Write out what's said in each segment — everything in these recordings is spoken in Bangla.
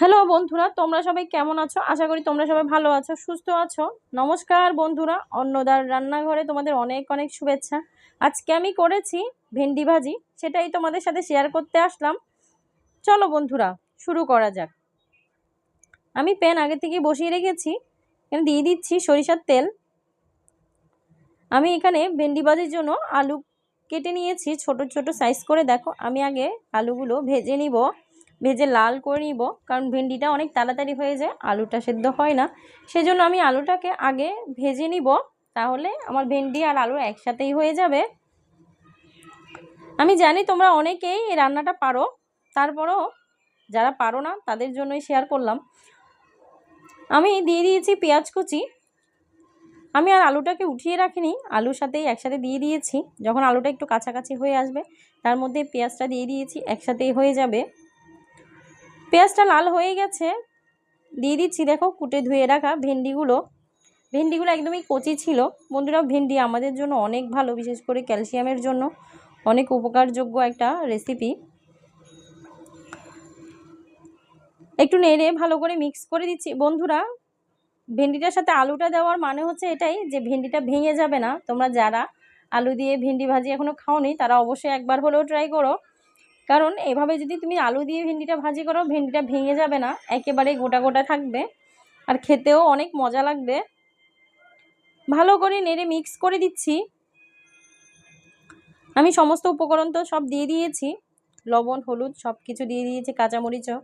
হ্যালো বন্ধুরা, তোমরা সবাই কেমন আছো? আশা করি তোমরা সবাই ভালো আছো, সুস্থ আছো। নমস্কার বন্ধুরা, অন্নদার রান্নাঘরে তোমাদের অনেক অনেক শুভেচ্ছা। আজকে আমি করেছি ভেন্ডি ভাজি, সেটাই তোমাদের সাথে শেয়ার করতে আসলাম। চলো বন্ধুরা, শুরু করা যাক। আমি প্যান আগে থেকে বসিয়ে রেখেছি, এখানে দিয়ে দিচ্ছি সরিষার তেল। আমি এখানে ভেন্ডি ভাজির জন্য আলু কেটে নিয়েছি, ছোট ছোট সাইজ করে। দেখো, আমি আগে আলুগুলো ভেজে নিব। ভেজে লাল করে নিব, কারণ ভেন্ডিটা অনেক তাড়াতাড়ি হয়ে যায়, আলুটা সেদ্ধ হয় না। সেজন্য আমি আলুটাকে আগে ভেজে নিব, তাহলে আমার ভেন্ডি আর আলু একসাথেই হয়ে যাবে। আমি জানি তোমরা অনেকেই এই রান্নাটা পারো, তারপরও যারা পারো না, তাদের জন্যই শেয়ার করলাম। আমি দিয়ে দিয়েছি পেঁয়াজ কুচি। আমি আর আলুটাকে উঠিয়ে রাখিনি, আলুর সাথেই একসাথে দিয়ে দিয়েছি। যখন আলুটা একটু কাছাকাছি হয়ে আসবে, তার মধ্যে পেঁয়াজটা দিয়ে দিয়েছি, একসাথেই হয়ে যাবে। পেঁয়াজটা লাল হয়ে গেছে, দিয়ে দিচ্ছি, দেখো, কুটে ধুয়ে রাখা ভেন্ডিগুলো। ভেন্ডিগুলো একদমই কচি ছিল। বন্ধুরা, ভেন্ডি আমাদের জন্য অনেক ভালো, বিশেষ করে ক্যালসিয়ামের জন্য। অনেক উপকারযোগ্য একটা রেসিপি। একটু নেড়ে ভালো করে মিক্স করে দিচ্ছি। বন্ধুরা, ভেন্ডিটার সাথে আলুটা দেওয়ার মানে হচ্ছে এটাই যে, ভেন্ডিটা ভেঙে যাবে না। তোমরা যারা আলু দিয়ে ভেন্ডি ভাজি এখনও খাওনি, তারা অবশ্যই একবার হলেও ট্রাই করো। কারণ এভাবে যদি তুমি আলু দিয়ে ভেন্ডিটা ভাজি করো, ভেন্ডিটা ভেঙে যাবে না একেবারে গোটা গোটা থাকবে। আর খেতেও অনেক মজা লাগবে। ভালো করে নেড়ে মিক্স করে দিচ্ছি। আমি সমস্ত উপকরণ তো সব দিয়ে দিয়েছি। লবণ, হলুদ সব কিছু দিয়ে দিয়েছি, কাঁচামরিচও।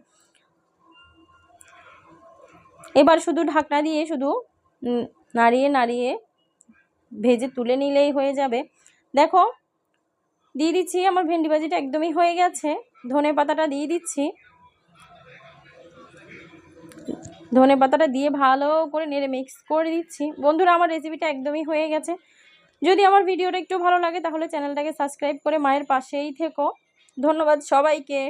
এবার শুধু ঢাকনা দিয়ে শুধু নাড়িয়ে নাড়িয়ে ভেজে তুলে নিলেই হয়ে যাবে। দেখো দিয়ে দিচ্ছি, আমার ভেন্ডি ভাজিটা একদমই হয়ে গেছে। ধনে পাতাটা দিয়ে দিচ্ছি। ধনে পাতাটা দিয়ে ভালো করে নেড়ে মিক্স করে দিচ্ছি। বন্ধুরা, আমার রেসিপিটা একদমই হয়ে গেছে। যদি আমার ভিডিওটা একটু ভালো লাগে, তাহলে চ্যানেলটাকে সাবস্ক্রাইব করে মায়ের পাশেই থেকো। ধন্যবাদ সবাইকে।